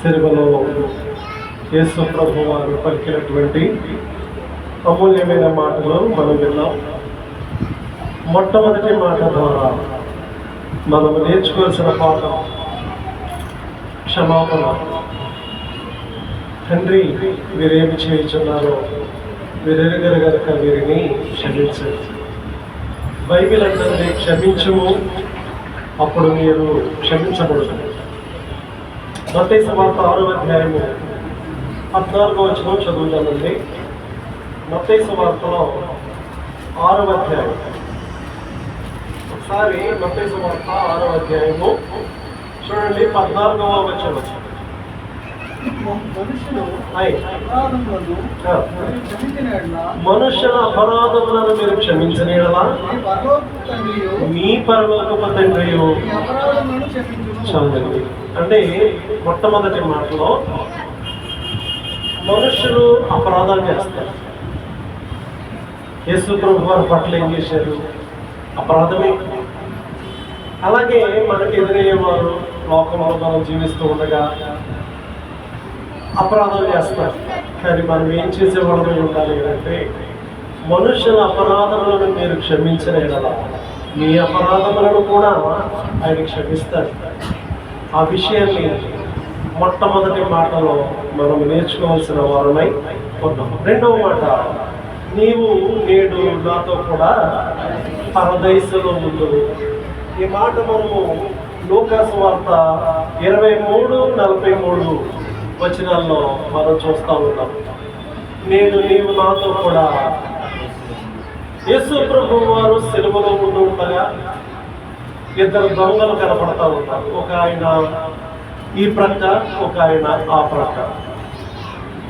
సిరివలో యేసు ప్రభు వారు పలికినటువంటి అమూల్యమైన మాటలు మనం విన్నాం. మొట్టమొదటి మాట ద్వారా మనం నేర్చుకోవాల్సిన పాఠం క్షమాపణ. తండ్రి వీరేమి చేయించున్నారో వీరెరుగరు గనక వీరిని క్షమించండి. బైబిల్ అంటుంది క్షమించము అప్పుడు మీరు క్షమించబడుతుంది మత్తయి సువార్త ఆరో అధ్యాయము పద్నాలుగో వచ్చిన చదువుతానండి మత్తయి సువార్తలో ఆరో అధ్యాయం ఒకసారి మత్తయి సువార్త ఆరో అధ్యాయము చూడండి పద్నాలుగవ వచ్చిన మనుషుల అపరాధములను మీరు క్షమించిన మీ పరలోకపు తండ్రి అంటే మొట్టమొదటి మాటలో మనుషులు అపరాధాలు చేస్తారు. యేసు ప్రభు వారి పట్ల ఏం చేశారు? అపరాధమే. అలాగే మనకి ఎదురయ్యేవారు లోకంలో మనం జీవిస్తూ ఉండగా అపరాధం చేస్తారు. కానీ మనం ఏం చేసేవాళ్ళమై ఉండాలి అంటే మనుషుల అపరాధములను మీరు క్షమించిన మీ అపరాధములను కూడా ఆయన క్షమిస్తారు ఆ విషయాన్ని మొట్టమొదటి మాటలో మనం నేర్చుకోవాల్సిన వారమై ఉన్నాం. రెండవ మాట నీవు నేడు నాతో కూడా పరదైసులో ముందు ఈ మాట మనము లోకాసు వార్త ఇరవై మూడు నలభై మూడు వచనాల్లో మనం చూస్తూ ఉన్నాం. నేను నీవు నాతో కూడా యేసు ప్రభు వారు సెలవులో ముందు ఉండగా ఇద్దరు దొంగలు కనపడతా ఉంటారు ఒక ఆయన ఈ ప్రక్క ఒక ఆయన ఆ ప్రక్క.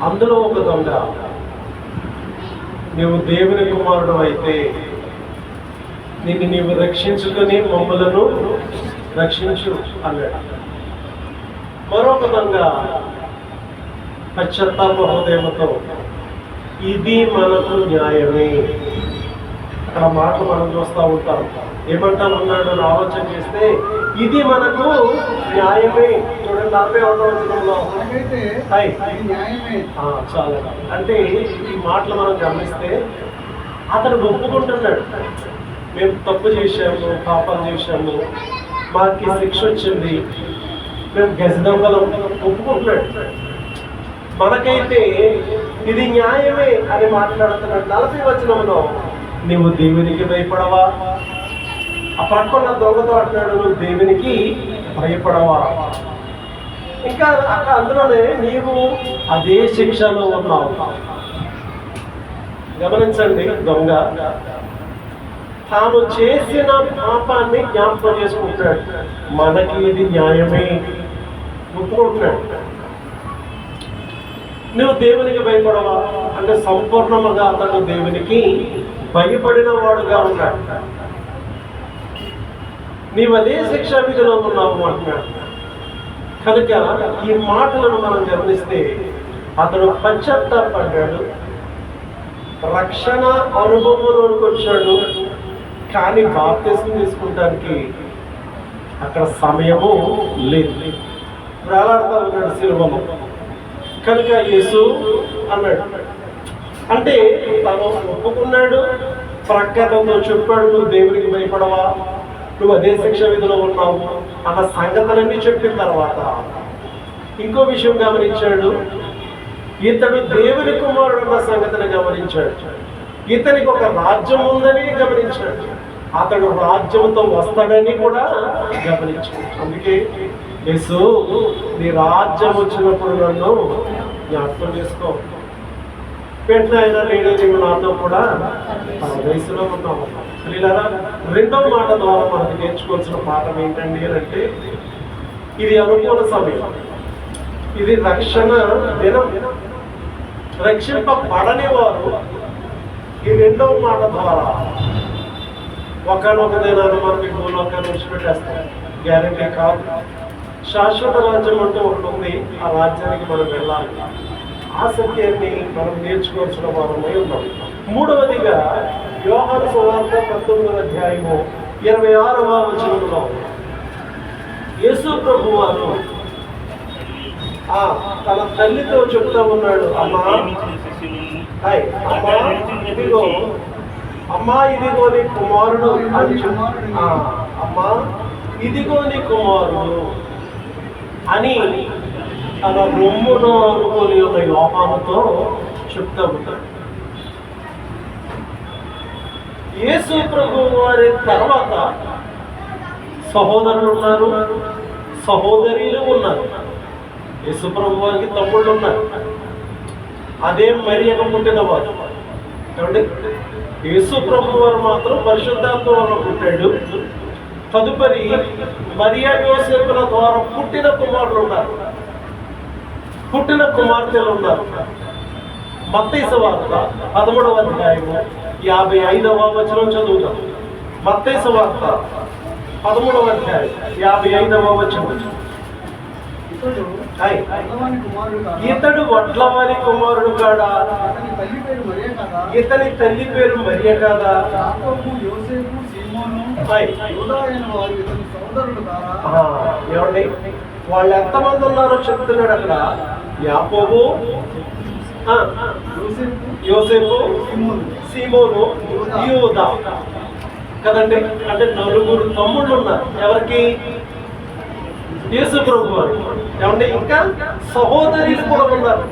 అందులో ఒక దొంగ నీవు దేవుని కుమారుడు అయితే నిన్ను నీవు రక్షించుకొని మమ్మలను రక్షించు అన్నాడు. మరొక దొంగ పశ్చాత్తాప హృదయంతో ఇది మనకు న్యాయమే. అక్కడ మాటలు మనం చూస్తూ ఉంటాం. ఏమంటా ఉన్నాడు అని ఆలోచన చేస్తే ఇది మనకు న్యాయమే. చూడండి నలభై ఒకటో వచనంలో మనకైతే హాయ్ ఇది న్యాయమే. ఆ, చాలా అంటే ఈ మాటలు మనం గమనిస్తే అతను ఒప్పుకుంటున్నాడు. మేము తప్పు చేశాము పాపాలు చేశాము మాకు శిక్ష వచ్చింది. మేము గజదొంగలం. ఒప్పుకుంటున్నాడు. మనకైతే ఇది న్యాయమే అని మాట్లాడుతున్నాడు నలభై వచనంలో నువ్వు దేవునికి భయపడవా? ఆ ప్రక్కన్న దొంగతో అంటున్నాడు నువ్వు దేవునికి భయపడవా? ఇంకా అక్కడ అందులోనే నీవు అదే శిక్షలో ఉన్నావు. గమనించండి దొంగ. తాను చేసిన పాపాన్ని జ్ఞాపకం చేసుకుంటాడు. మనకి ఇది న్యాయమే. ఒప్పుకుంటున్నాడు నువ్వు దేవునికి భయపడవా? అంటే సంపూర్ణముగా అతను దేవునికి భయపడిన వాడుగా ఉన్నాడు నీవు అదే శిక్షా విధిలో ఉన్నావు అంటున్నాడు. కనుక ఈ మాటలను మనం గమనిస్తే అతడు పశ్చాత్తాపడ్డాడు. రక్షణ అనుభవంలోకి వచ్చాడు. కానీ బాప్తిసం తీసుకుంటానికి అక్కడ సమయము లేదు. వేలాడుతూ ఉన్నాడు సిలువలో కనుక యేసు అన్నాడు. అంటే తను ఒప్పుకున్నాడు ప్రఖ్యాతంతో చెప్పాడు నువ్వు దేవునికి భయపడవా? నువ్వు అదే శిక్ష విధిలో ఉన్నావు. అన్న సంగతులన్నీ చెప్పిన తర్వాత ఇంకో విషయం గమనించాడు. ఇతడు దేవుని కుమారుడు అన్న సంగతిని గమనించాడు. ఇతనికి ఒక రాజ్యం ఉందని గమనించాడు. అతడు రాజ్యంతో వస్తాడని కూడా గమనించాడు. అందుకే యేసు నీ రాజ్యం వచ్చినప్పుడు నన్ను జ్ఞాపకం చేసుకో. వెంటనే ఆయన లేడు నీవు నాతో కూడా మన వయసులో ఉన్నాము లేదా రెండవ మాట ద్వారా మనకు నేర్చుకోవాల్సిన పాఠం ఏంటండి అంటే ఇది అనుకూల సమయం. ఇది రక్షణ దినం. రక్షింపబడని వారు ఈ రెండవ మాట ద్వారా ఒకనొక దినాన్ని మనకి భూలోకాన్ని విడిచిపెట్టేస్తారు. గ్యారంటీ కాదు. శాశ్వత రాజ్యం అంటూ ఒకటి ఉంది. ఆ రాజ్యానికి మనం వెళ్ళాలి. ఆ సత్యాన్ని మనం నేర్చుకోవాల్సిన వారమై ఉన్నాం మూడవదిగా వ్యవహార సువార్త పంతొమ్మిదవ అధ్యాయము ఇరవై ఆరవ వచనంలో యేసు ప్రభు వారు ఆ తన తల్లితో చెప్తా ఉన్నాడు అమ్మా అమ్మా ఇదిగో అమ్మా ఇదిగో నీ కుమారుడు అని అమ్మా ఇదిగో నీ కుమారుడు అని తన రొమ్మును అనుకొని ఒక యోహానుతో చెప్తా ఉంటాడు. యేసు ప్రభు వారి తర్వాత సహోదరులు ఉన్నారు సహోదరులు ఉన్నారు యేసు ప్రభు వారికి తమ్ముళ్ళు ఉన్నారు. అదే మరియక పుట్టినవారు ఏమండి? యేసు ప్రభు వారు మాత్రం పరిశుద్ధాత్మ వల్ల పుట్టాడు. తదుపరి మరియా యోసేపుల ద్వారా పుట్టిన కుమారులు ఉన్నారు. పుట్టిన కుమార్తెలు ఉన్నారు. మత్తైస వార్త పదమూడవ అధ్యాయము యాభై ఐదవ వచనం చదువుతాం మత్తైస వార్త పదమూడవ అధ్యాయం యాభై ఐదవ వచనం. ఇతడు వడ్లవారి కుమారుడు కాడా? అతని తల్లి పేరు మరియ కదా ఇతని తల్లి పేరు మరియ కాదా? ఏమండి? వాళ్ళు ఎంతమంది ఉన్నారో చెప్తున్నాడు అక్కడ. యాకోబు ఆ, యోసేపు సీమోను యూదా. కదండి? అంటే నలుగురు తమ్ముళ్ళు ఉన్నారు. ఎవరికి? యేసు ప్రభు వారు. ఏమండి? ఇంకా సహోదరులు కూడా ఉన్నారు.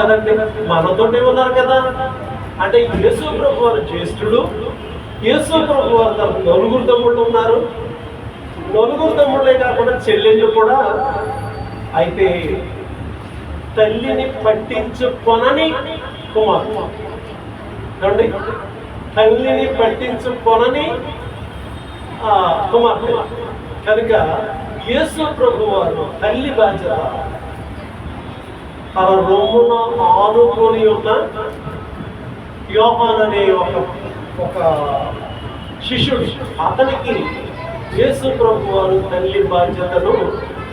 కదండి? మనతోటే ఉన్నారు కదా. అంటే యేసు ప్రభు వారు జ్యేష్ఠుడు యేసు ప్రభు వారు తన నలుగురు తమ్ముళ్ళు ఉన్నారు. నలుగురు తమ్ముళ్ళే కాకుండా చెల్లెళ్ళు కూడా. అయితే తల్లిని పట్టించుకొనని కుమారుడు ఏమండి? తల్లిని పట్టించుకొనని కుమారుడు కనుక యేసు ప్రభు వారు తల్లి బాధ్యత. తన రొమ్మున ఆనుకొని ఉన్న యోహాన్ అనే ఒక ఒక శిష్యుడు అతనికి యేసు ప్రభు వారు తల్లి బాధ్యతను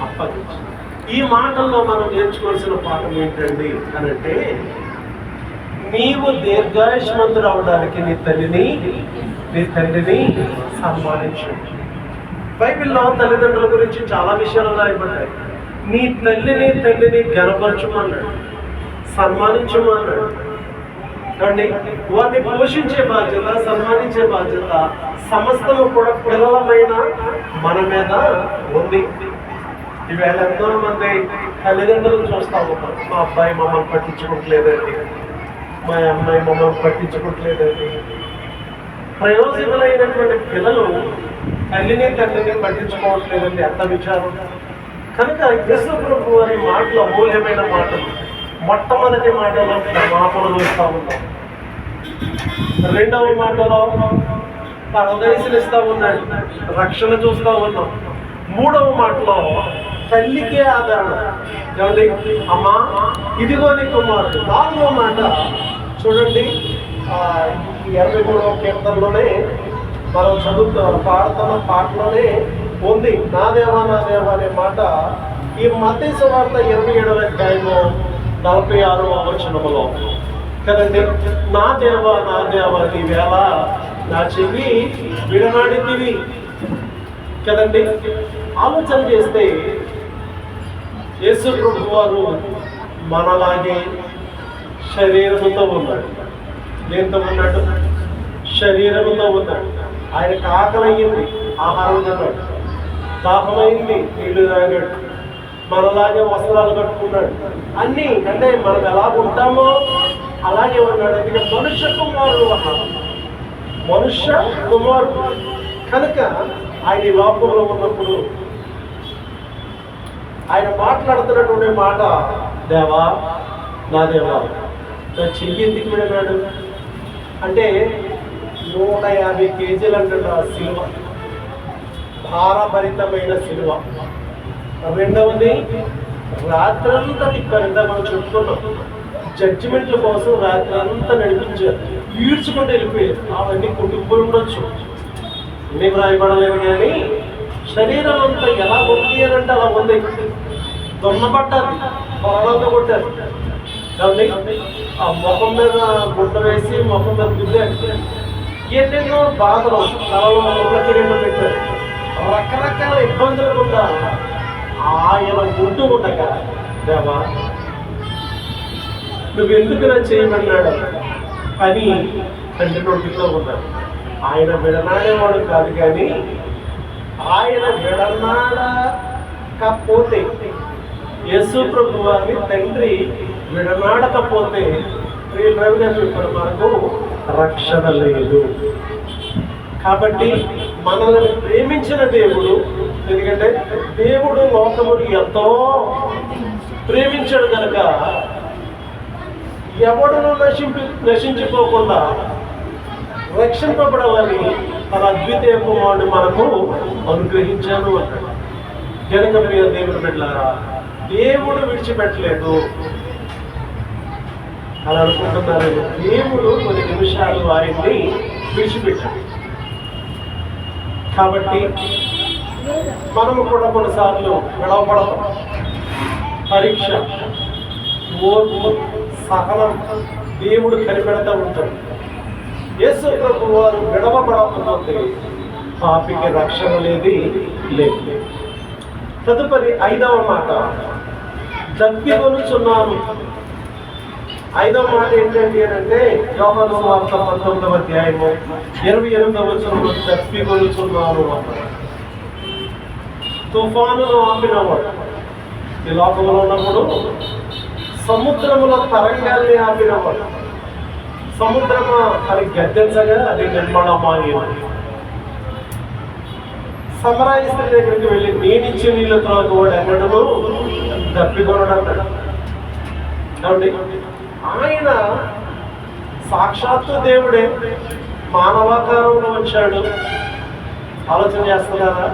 అప్పగించారు. ఈ మాటల్లో మనం నేర్చుకోవాల్సిన పాఠం ఏంటండి అని అంటే నీవు దీర్ఘాయుష్మంతుడు అవడానికి నీ తల్లిని నీ తండ్రిని సన్మానించు. బైబిల్లో తల్లిదండ్రుల గురించి చాలా విషయాలు రాయబడ్డాయి. నీ తల్లిని తండ్రిని గనపరచమన్నాడు సన్మానించమన్నాడు. అండి వారిని పోషించే బాధ్యత సన్మానించే బాధ్యత సమస్తము కూడా పిల్లలమైన మన మీద ఉంది. ఈవేళ ఎంతో మంది తల్లిదండ్రులు చూస్తా ఉంటాం. మా అబ్బాయి మమ్మల్ని పట్టించుకోవట్లేదండి. మా అమ్మాయి మమ్మల్ని పట్టించుకోవట్లేదండి. ప్రయోజకులైనటువంటి పిల్లలు తల్లిని తండ్రిని పట్టించుకోవట్లేదండి ఎంత విచారం. కనుక యేసు ప్రభు వారి మాటలు అమూల్యమైన మాటలు. మొట్టమొదటి మాటలో క్షమాపణ చూస్తూ ఉంటాం రెండవ మాటలో పరదేశులు ఇస్తా ఉన్నాడు రక్షణ చూస్తూ ఉన్నాం. మూడవ మాటలో తల్లికే ఆదరణ. ఏమండి? అమ్మా ఇదిగో నీ కుమారుడు. నాలుగవ మాట చూడండి. ఇరవై మూడవ కీర్తనలోనే మనం చదువుతున్న పాడుతున్న పాటలోనే ఉంది. నా దేవా నా దేవా అనే మాట ఈ మతేశ్వార్త ఇరవై ఏడవ అధ్యాయంలో నలభై ఆరవ వచనములో కదండి నా దేవ నా దేవ నీ వేళ నా చెవి విడనాడితివి కదండి ఆలోచన చేస్తే యేసు ప్రభు వారు మనలాగే శరీరముతో ఉన్నాడు. దేంతో ఉన్నాడు? శరీరముతో ఉన్నాడు. ఆయనకు ఆకలయ్యింది ఆహారం తిన్నాడు. దాహమైంది నీళ్ళు తాగాడు. మనలాగే వస్త్రాలు కట్టుకున్నాడు అన్నీ అంటే మనం ఎలా ఉంటామో అలాగే ఉన్నాడు అందుకే మనుష్య కుమారుడు అన్నాడు మనుష్య కుమారుడు. కనుక ఆయన ఈ లోకంలో ఉన్నప్పుడు ఆయన మాట్లాడుతున్నటువంటి మాట దేవా నా దేవా నా చెయ్యి ఎందుకు విడన్నాడు అంటే నూట యాభై కేజీలు అంటున్న ఆ సిలువ భారభరితమైన సిలువ రెండవది రాత్రంతా తిప్పారు ఇందా మనం చెప్పుకున్నాం జడ్జిమెంట్ల కోసం రాత్రి అంతా నడిపించారు. ఈడ్చుకుంటూ వెళ్ళిపోయారు. అవన్నీ కుటుంబం ఉండొచ్చు. ఏమి రాయబడలేవు కానీ శరీరం అంతా ఎలా ఉంది అని అంటే అలా ఉంది. దున్నపడ్డారు పొలంలో కొట్టారు. కాబట్టి ఆ ముఖం మీద గుడ్డ వేసి ముఖం మీద గుద్దారు ఎన్నెన్నో బాధలు. తలలో ముళ్ళ కిరీటం పెట్టారు. రకరకాల ఇబ్బందులు గుండా ఆయన ఉంటూ ఉండగా దేవా నువ్వు ఎందుకు నా చేయమన్నాడు? అని తండ్రి నోటితో ఉన్నాడు. ఆయన విడనాడేవాడు కాదు కానీ ఆయన విడనాడకపోతే యేసు ప్రభు వారిని తండ్రి విడనాడకపోతే శ్రీ రవి గారు మనకు రక్షణ లేదు. కాబట్టి మనల్ని ప్రేమించిన దేవుడు ఎందుకంటే దేవుడు లోకముని ఎంతో ప్రేమించాడు కనుక ఎవడును నశింపి నశించిపోకుండా రక్షింపబడాలని తన అద్వితీయ కుమారుడు మనకు అనుగ్రహించాను అన్నాడు. జనక ప్రియ దేవుడు పెట్టారా దేవుడు విడిచిపెట్టలేదు. అలా అనుకుంటున్నారు దేవుడు కొన్ని నిమిషాలు ఆయన్ని విడిచిపెట్టాడు. కాబట్టి మనము కూడా కొన్నిసార్లు విడవపడతాం పరీక్ష ఓర్పు సహనం దేవుడు కనిపెడతా ఉంటాడు. యేసు ప్రభు వారు విడవపడకపోతే పాపికి రక్షణ అనేది లేదు. తదుపరి ఐదవ మాట దప్పికొనుచున్నాను ఐదవ మాట ఏంటంటే అంటే యోహాను వార్త పంతొమ్మిదవ అధ్యాయము ఇరవై ఎనిమిదవ వచనంలో దప్పికొనుచున్నాను అన్నాడు. తుఫానును ఆపినవాడు. ఈ లోకంలో ఉన్నప్పుడు సముద్రముల తరంగాన్ని ఆపినవాడు. సముద్రము అది గద్దెంచగా అది నిర్మాణమాగింది సమరాయి స్త్రీ దగ్గరికి వెళ్ళి నేనిచ్చే నీళ్ళతో తర్వాత వాడు ఎన్నడూ తప్పికొనడు కాబట్టి ఆయన సాక్షాత్తు దేవుడే మానవాకారంలో వచ్చాడు. ఆలోచన చేస్తున్నారా?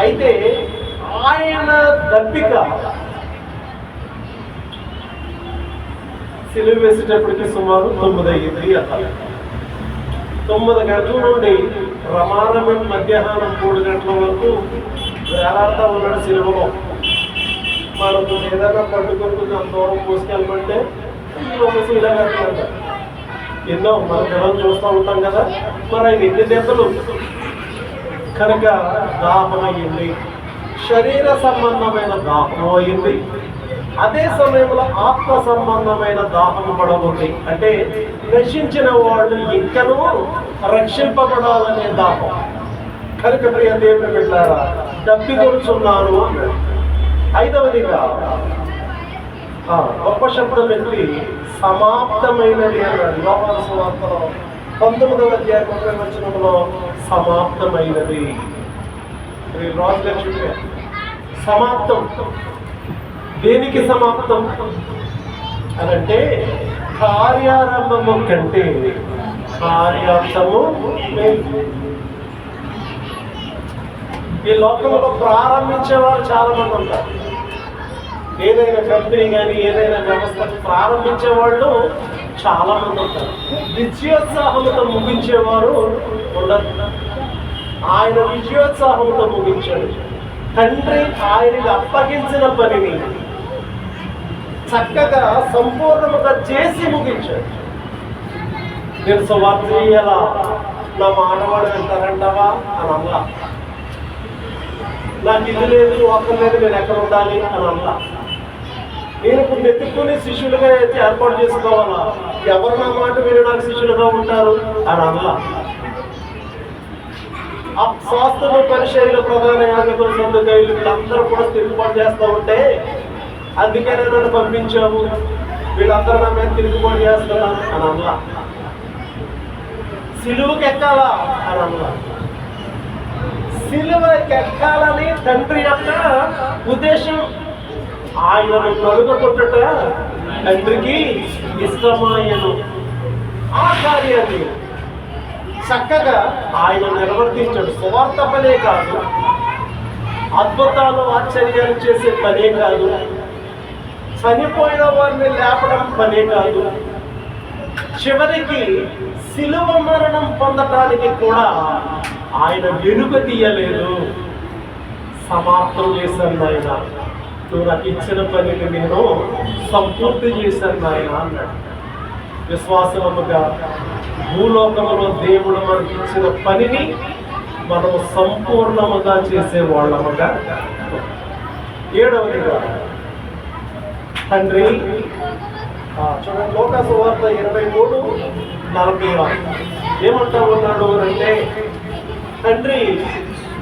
అయితే ఆయన దప్పిక సిలువ వేసేటప్పటికి సుమారు తొమ్మిది అయ్యింది అన్నారు. తొమ్మిది గంటల నుండి ప్రమాదమైన మధ్యాహ్నం మూడు గంటల వరకు వేలాడుతూ ఉన్నాడు సిలువలో. మనకు ఏదైనా పట్టుకొని అంత దూరం పోసుకెళ్ళమంటే ఒక శీల ఎన్నో మన పిల్లలు చూస్తూ ఉంటాం కదా. మరి ఆయన ఎన్ని దెబ్బలు కనుక దాహం శరీర సంబంధమైన దాహం అయింది అదే సమయంలో ఆత్మ సంబంధమైన దాహం కూడా ఉంది. అంటే నశించిన వాళ్ళు ఇంకనూ రక్షింపబడాలనే దాహం. కనుక ప్రియ దేవుని పెట్టారా డబ్బి కొడుచున్నాను ఐదవదిగా గొప్ప శబ్దం వెళ్ళి సమాప్తమైనది అన్నాడు. యోహాను సువార్తలో పంతొమ్మిదవ అధ్యాయం ముప్పై సమాప్తమైనది. శ్రీ సమాప్తం. దేనికి సమాప్తం? అనంటే కార్యారంభము కంటే కార్యార్థము ఈ లోకంలో ప్రారంభించేవారు చాలా మంది ఉంటారు. ఏదైనా కంపెనీ కానీ ఏదైనా వ్యవస్థ ప్రారంభించే వాళ్ళు చాలా మంది ఉంటారు. నిత్యోత్సాహంతో ముగించేవారు ఉండరు. ఆయన విజయోత్సాహంతో ముగించాడు. తండ్రి ఆయనకు అప్పగించిన పనిని చక్కగా సంపూర్ణముగా చేసి ముగించాడు. నేను సువార్త చేయాలా నా మాటవాడు వెళ్తారంటావా? అని అన్నా. నాకు ఇది లేదు ఒక్కరు లేదు నేను ఎక్కడ ఉండాలి? అని అన్నా. నేను ఇప్పుడు వెతుక్కుని శిష్యులుగా అయితే ఏర్పాటు చేసుకోవాలా? ఎవరు నా మాట విని నాకు శిష్యులుగా ఉంటారు? అని అన్నా. ఆ శాస్త్రులు పరిచయలు ప్రధాన యాజకులు సందుకైలు వీళ్ళందరూ కూడా తిరుగుబాటు చేస్తూ ఉంటే అందుకనే నన్ను పంపించాము వీళ్ళందరూ నా మీద తిరుగుబాటు చేస్తున్నా అని అమ్మ సిలువుకి ఎక్కాలా? అని అమ్మ సిలువకి ఎక్కాలని తండ్రి యొక్క ఉద్దేశం ఆయనను నలుగొట్టుట తండ్రికి ఇష్టమాయను. ఆ కార్యాన్ని చక్కగా ఆయన నిర్వర్తించాడు. సువార్త పనే కాదు. అద్భుతాలు ఆశ్చర్యాలు చేసే పనే కాదు. చనిపోయిన వారిని లేపడం పనే కాదు. చివరికి శిలువ మరణం పొందటానికి కూడా ఆయన వెనుక తీయలేదు. సమాప్తం చేశాను ఆయన నువ్వు నాకు ఇచ్చిన పనిని నేను సంపూర్తి చేశాను ఆయన అన్నాడు. విశ్వాసముగా భూలోకములో దేవుడు మనకి ఇచ్చిన పనిని మనం సంపూర్ణముగా చేసే వాళ్ళముగా ఏడవదిగా తండ్రి చూడండి లోక సువార్త ఇరవై మూడు నలభై ఆరు. ఏమంటా ఉన్నాడు అంటే తండ్రి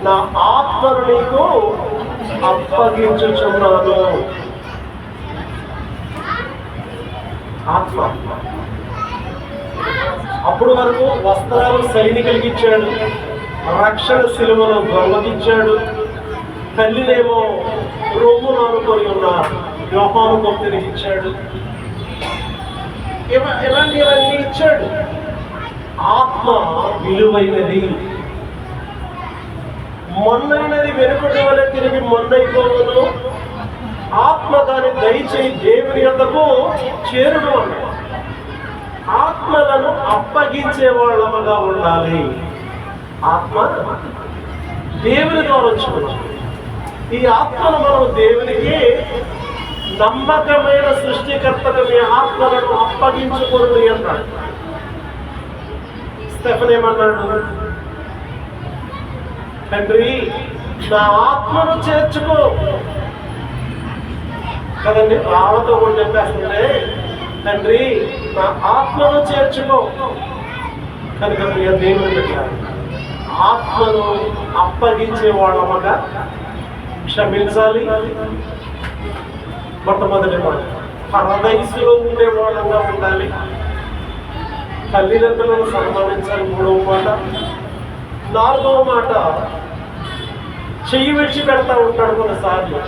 నా ఆత్మను నీకు అప్పగించుచున్నాను. ఆత్మ. అప్పుడు వరకు వస్త్రాలు సైనికులకిచ్చాడు రక్షణ శిలువను దొంగకిచ్చాడు తల్లినేమో రొమ్మును అనుకొని ఉన్న యోహాను భక్తునికి ఇచ్చాడు. ఇలాంటివన్నీ ఇచ్చాడు. ఆత్మ విలువైనది. మొన్నైనది వెనుకటి వల్ల తిరిగి మొన్నైపోవను ఆత్మ దాన్ని దయచేయి దేవుని యొద్దకు చేరుడు అన్నాడు ఆత్మలను అప్పగించే వాళ్ళముగా ఉండాలి. ఆత్మ దేవుని ద్వారా వచ్చింది. ఈ ఆత్మను మనం దేవునికి నమ్మకమైన సృష్టికర్తకు మీ ఆత్మలను అప్పగించుకోండి అన్నాడు. స్టెఫన్ ఏమన్నాడు? తండ్రి నా ఆత్మను చేర్చుకో. కదండి రావతో కూడా చెప్పేస్తుంటే తండ్రి నా ఆత్మను చేర్చుకో. కనుక ప్రియ దేవుని పెట్టారు ఆత్మను అప్పగించే వాళ్ళమగా క్షమించాలి. మొట్టమొదటి వాడు పరదయసులో ఉండేవాడంగా ఉండాలి. తల్లిదండ్రులను సన్మానించాలి మూడవ మాట. నాలుగవ మాట చెయ్యి విడిచి పెడతా ఉంటాడు కొన్నిసార్లు.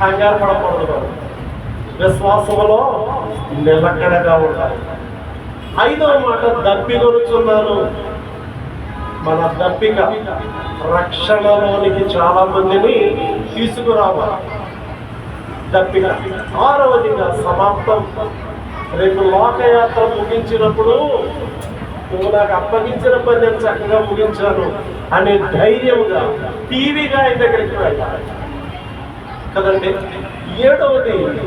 కంగారు పడకూడదు విశ్వాసములో నిలకడగా ఉండాలి. ఐదవ మాట దప్పికొనుచున్నాను మన దప్పిక రక్షణలోనికి చాలా మందిని తీసుకురావాలి. దప్పిక ఆరవదిగా సమాప్తం. రేపు లోకయాత్ర ముగించినప్పుడు నువ్వు నాకు అప్పగించిన పని నేను చక్కగా ముగించాను అనే ధైర్యంగా టీవీగా ఆయన దగ్గరికి వెళ్ళాలి. కదండి? ఏడవది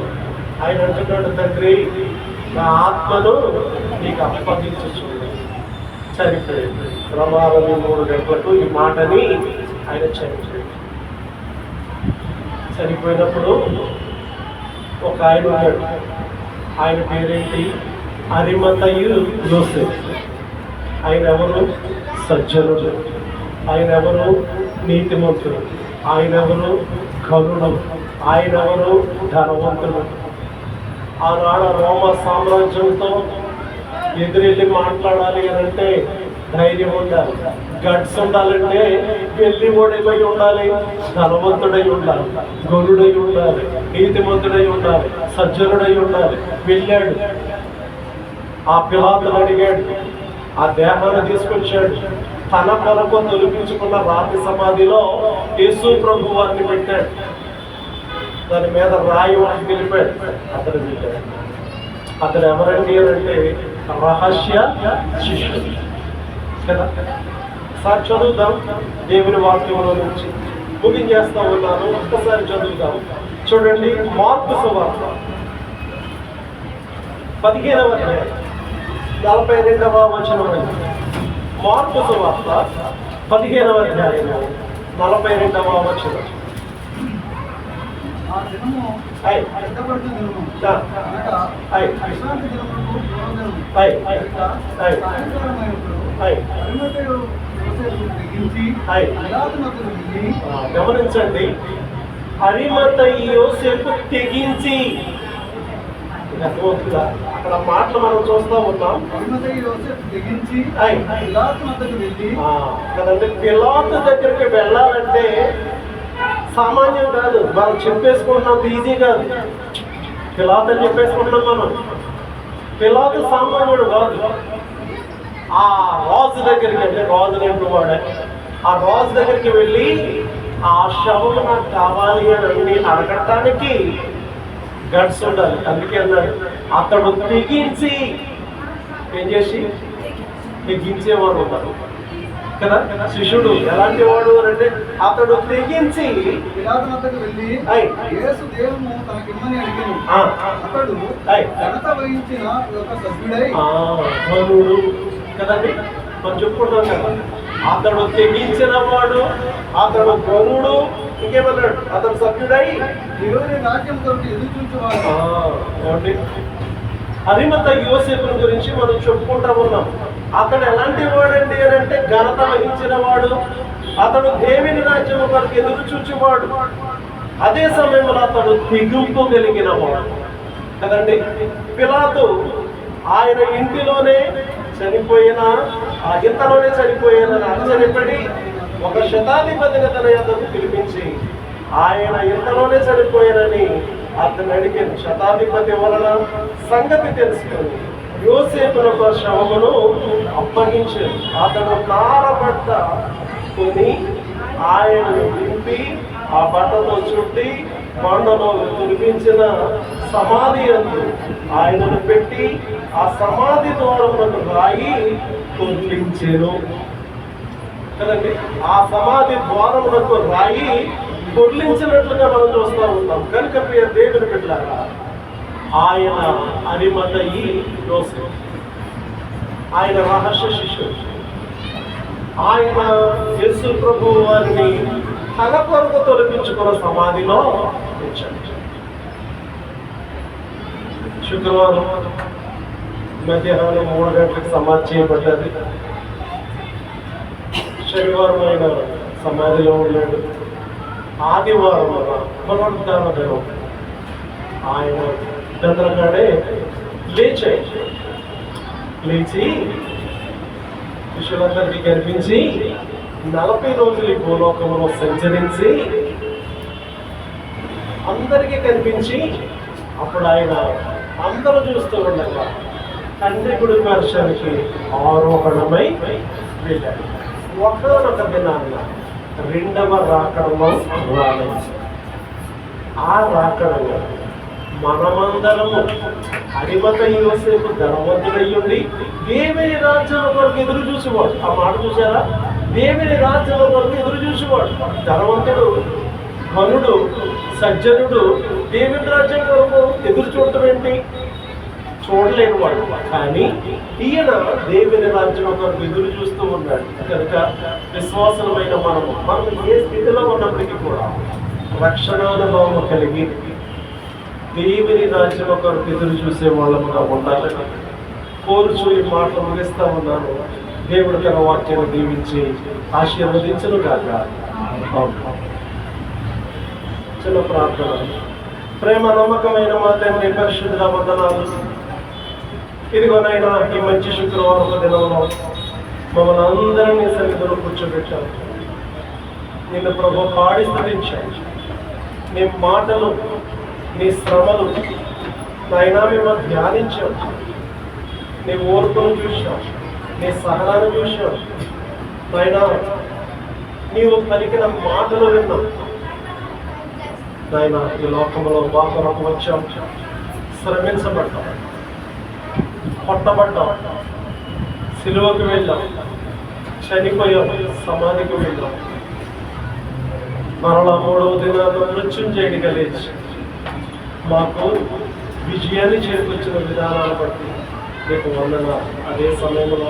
ఆయన అంటున్నాడు తండ్రి నా ఆత్మను నీకు అప్పగించు చనిపోయింది. ప్రమాదం మూడు గంటలకు ఈ మాటని ఆయన చనిపోయింది చనిపోయినప్పుడు ఒక ఆయన ఉన్నాడు. ఆయన పేరేంటి? అరిమతయు యోసేఫ్ ఆయన ఎవరు? సజ్జనుడు. ఆయన ఎవరు? నీతిమంతుడు. ఆయన ఎవరు? కరుణం ఆయన ఎవరు? ధనవంతుడు. ఆనాడ రోమ సామ్రాజ్యంతో ఎదురెళ్ళి మాట్లాడాలి అని అంటే ధైర్యం ఉండాలి. గట్స్ ఉండాలంటే వెళ్ళి ఓడిపోయి ఉండాలి. ధనవంతుడై ఉండాలి. గరుడై ఉండాలి. నీతిమంతుడై ఉండాలి. సజ్జనుడై ఉండాలి. వెళ్ళాడు. ఆ పిలాతులు అడిగాడు. ఆ దేహాన్ని తీసుకొచ్చాడు. తన కొరకు తొలిపించుకున్న రాతి సమాధిలో యేసు ప్రభు వారిని పెట్టాడు. దాని మీద రాయి వాటి గెలిపాడు అతను వెళ్ళాడు అతను ఎవరండి అని అంటే రహస్య శిష్యుడు. కదా? సార్ చదువుదాం. దేవుని వాక్యంలో నుంచి ముగించేస్తా ఉన్నాను. ఒక్కసారి చదువుదాం. చూడండి మార్పు సువార్త. పదిహేనవ నలభై రెండవ వచనం మార్పు సువార్త పదిహేనవ అధ్యాయం నలభై రెండవ వచనం. గమనించండి. అరిమత యోసేపు తెగించి. అక్కడ మాటలు మనం చూస్తూ ఉన్నాం కదండి పిలాతు దగ్గరికి వెళ్ళాలంటే సామాన్యం కాదు. వాళ్ళు చెప్పేసుకుంటున్నాం ఈజీ కాదు. పిలాతు అని చెప్పేసుకుంటున్నాం మనం. పిలాతు సామాన్యుడు కాదు. ఆ రాజు దగ్గరికి అంటే రాజు నేడు వాడే. ఆ రాజు దగ్గరికి వెళ్ళి ఆ శవం నాకు కావాలి అని అన్ని అడగటానికి గడ్స్ ఉండాలి. అందుకే అన్నాడు. అతడు తెగించి ఏం చేసి? తెగించేవారు ఉన్నారు. కదా? శిష్యుడు ఎలాంటి వాడు అంటే అతడు తెగించి వెళ్ళి యేసు ఆ, అతడు అయ్ ఘనత వహించిన ఒక సభ్యుడై. ఆ, ధనుడు కదండి? మనం చెప్పుకుంటాం కదా. అతడు తెగించిన వాడు అతడు గరుడు ఇంకేమన్నాడు? అతడు సభ్యుడై. దేవుని రాజ్యం కొరకు ఎదురు? హరిమత యోసేపుని గురించి మనం చెప్పుకుంటా ఉన్నాం. అతడు ఎలాంటి వాడండి అని ఘనత వహించిన వాడు అతడు దేవుని రాజ్యం కొరకు ఎదురు చూచేవాడు. అదే సమయంలో అతడు తెగింపు కలిగిన వాడు కదండి? పిలాతు ఆయన ఇంటిలోనే చనిపోయిన ఆ ఇంతలోనే చనిపోయిన ఆశ్చర్యపడి ఒక శతాధిపతిని తన యొక్కకు పిలిపించి ఆయన ఇంతలోనే చనిపోయానని అతను అడిగిన శతాధిపతి వలన సంగతి తెలుసుకుంది యోసేపునకు శ్రమమును అప్పగించాడు అతడు కారబట్ట కొని ఆయనను దింపి ఆ బట్టతో చుట్టి బండలో కురిపించిన సమాధి అందు ఆయనను పెట్టి ఆ సమాధి ద్వారములకు రాయి కురిపించెను కదండి? ఆ సమాధి ద్వారములకు రాయి పొర్లించినట్లుగా మనం చూస్తూ ఉంటాం. కనుక ప్రియ దేవుని బిడ్డలారా ఆయన అరిమతయి ఈ ఆయన రహస్య శిష్యుడు ఆయన యేసు ప్రభు వారిని తన కొరకు తొలగించుకున్న సమాధిలో ఉంచాడు. శుక్రవారం మధ్యాహ్నం మూడు గంటలకు సమాధి చేయబడ్డది. శనివారం ఆయన సమాధిలో ఉన్నాడు. ఆదివారం పునరుద్ధాన దినం ఆయన చంద్రగాడే లేచాయి. లేచి శిష్యులందరికీ కనిపించి నలభై రోజులు ఈ భూలోకంలో సంచరించి అందరికీ కనిపించి అప్పుడు ఆయన అందరూ చూస్తూ ఉండగా తండ్రి గుడి వర్షానికి ఆరోహణమై వెళ్ళాడు. ఒకనొక దినాన్న రెండవ రాకడలో రాలేదు. ఆ రాకడలో మనమందరము అడిమత యువసేపు ధనవంతుడయ్యుండి దేవుని రాజ్యం కొరకు ఎదురు చూసేవాడు. ఆ మాట చూసారా దేవుని రాజ్యం కొరకు ఎదురు చూసేవాడు. ధనవంతుడు మనుడు సజ్జనుడు దేవుని రాజ్యం కొరకు ఎదురు చూడటం ఏంటి? చూడలేని వాడు కానీ ఈయన దేవుని రాజ్యం కొరకు ఎదురు చూస్తూ ఉన్నాడు. కనుక విశ్వాసమైన మనము మనం ఏ స్థితిలో ఉన్నప్పటికీ కూడా రక్షణానుభవం కలిగి దేవుని రాజ్యం కొరకు ఎదురు చూసే వాళ్ళముగా ఉండాలని కోరుచు ఈ మాటలు ముగిస్తా ఉన్నాను. దేవుడు తన వాక్యాన్ని దీవించి ఆశీర్వదించను కాక చిన్న ప్రార్థన. ప్రేమ నమ్మకమైన మా తండ్రి పరిశుద్ధ వందనాలు. ఇదిగోనైనా ఈ మంచి శుక్రవారం దినంలో మమ్మల్ని అందరినీ సన్నిధిలో కూర్చోబెట్టాను నిన్ను ప్రభు పాడి స్థితించాను నీ మాటలు నీ శ్రమలు నాయన మేము ధ్యానించాం నీ ఓర్పును చూసాం నీ సహనాన్ని చూసాం నాయన నీవు పలికిన మాటలు విన్నాం నాయన ఈ లోకంలో మా వచ్చాం శ్రమించబడ్డాం కొట్టబడ్డాం సిలువకు వెళ్ళాం చనిపోయాం సమాధికి వెళ్ళాం మరలా మూడవ దినాల్లో మృత్యుంజయుడి కలిసి మాకు విజయాన్ని చేకూర్చిన విధానాలు బట్టి మీకు వందన. అదే సమయంలో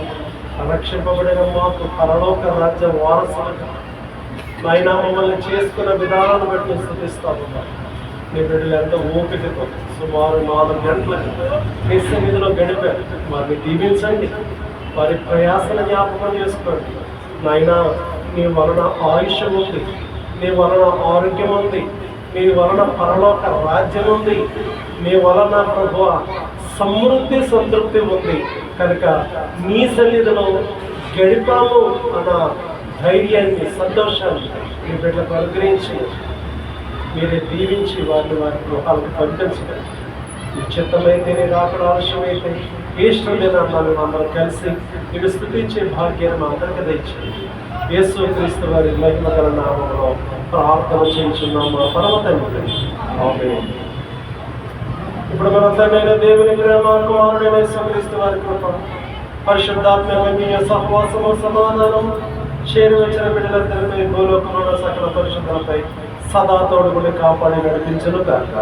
రక్షింపబడిన మాకు పరలోక రాజ్య వారసులుగా నాయన మమ్మల్ని చేసుకున్న విధానాన్ని బట్టి స్థుతిస్తా ఉన్నాం నీ బిడ్డలు ఎంతో ఓపికతో సుమారు నాలుగు గంటలకు నీ సన్నిధిలో గడిపారు. వారిని దీవించండి. వారి ప్రయాసన జ్ఞాపకం చేసుకోండి. నాయన నీ వలన ఆయుష్యం ఉంది. నీ వలన ఆరోగ్యం ఉంది. మీ వలన పరలోక రాజ్యం ఉంది. మీ వలన ప్రభు సమృద్ధి సంతృప్తి ఉంది. కనుక నీ సన్నిధిలో గడిపాము అన్న ధైర్యాన్ని సంతోషాన్ని మీ బిడ్డలకు అనుగ్రహించి మీరే దీవించి వారిని వారి గృహాలకు పంపించండి నిశ్చితమైతే నీ రాకడ ఆలస్యమైతే ఇష్టం మనం అందరం కలిసి మీరు స్థుతించే భాగ్యాన్ని మా అందరికీ దయచేయండి. యేసు క్రీస్తు వారి మహిమ నామంలో ప్రార్థన చేయించున్నాము మా పరమ తండ్రి. ఇప్పుడు మన తండ్రి దేవుని ప్రేమ కుమారుడైన యేసుక్రీస్తు వారి కృప పరిశుద్ధాత్మ సహవాసము సమాధానం చేరువచ్చిన బిడ్డలందరిపై భూలోకంలో సకల పరిశుద్ధులపై సదా తోడుగుని కాపాడి నడిపించను కాక